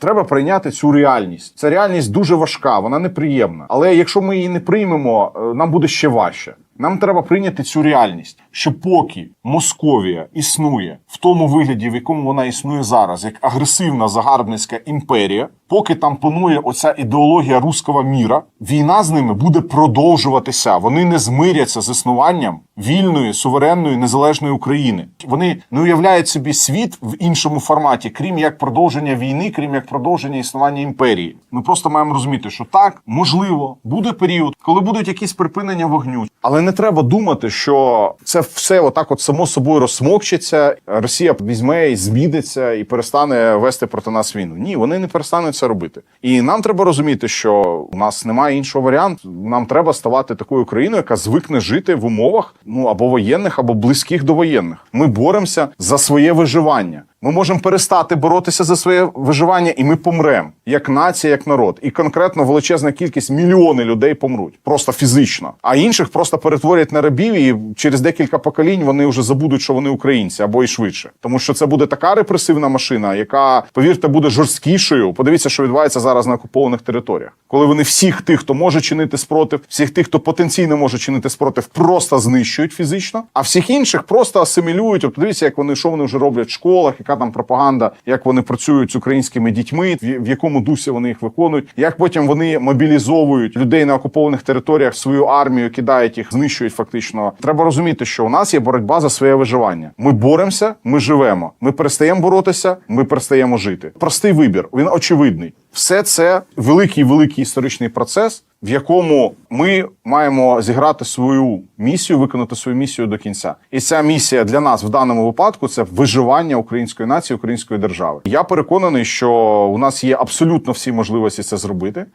Треба прийняти цю реальність. Ця реальність дуже важка, вона неприємна. Але якщо ми її не приймемо, е, нам буде ще важче. Нам треба прийняти цю реальність, що поки Московія існує в тому вигляді, в якому вона існує зараз, як агресивна загарбницька імперія, поки там панує оця ідеологія руського міра, війна з ними буде продовжуватися. Вони не змиряться з існуванням вільної, суверенної, незалежної України. Вони не уявляють собі світ в іншому форматі, крім як продовження війни, крім як продовження існування імперії. Ми просто маємо розуміти, що так можливо буде період, коли будуть якісь припинення вогню, але не треба думати, що це все отак, от само собою розсмокчеться. Росія візьме і зміниться і перестане вести проти нас війну. Ні, вони не перестануть це робити. І нам треба розуміти, що у нас немає іншого варіанту. Нам треба ставати такою країною, яка звикне жити в умовах ну або воєнних, або близьких до воєнних. Ми боремося за своє виживання. Ми можемо перестати боротися за своє виживання, і ми помремо як нація, як народ. І конкретно величезна кількість мільйони людей помруть просто фізично. А інших просто перетворять на рабів, і через декілька поколінь вони вже забудуть, що вони українці або і швидше. Тому що це буде така репресивна машина, яка, повірте, буде жорсткішою. Подивіться, що відбувається зараз на окупованих територіях, коли вони всіх тих, хто може чинити спротив, всіх тих, хто потенційно може чинити спротив, просто знищують фізично, а всіх інших просто асимілюють. От подивіться, як вони що вони вже роблять в школах, яка там пропаганда, як вони працюють з українськими дітьми, в якому дусі вони їх виконують, як потім вони мобілізовують людей на окупованих територіях свою армію, кидають їх, знищують фактично. Треба розуміти, що у нас є боротьба за своє виживання. Ми боремося, ми живемо. Ми перестаємо боротися, ми перестаємо жити. Простий вибір, він очевидний. Все це великий великий історичний процес, в якому ми маємо зіграти свою місію, виконати свою місію до кінця. І ця місія для нас в даному випадку це виживання української нації, української держави. Я переконаний, що у нас є абсолютно всі можливості це зробити.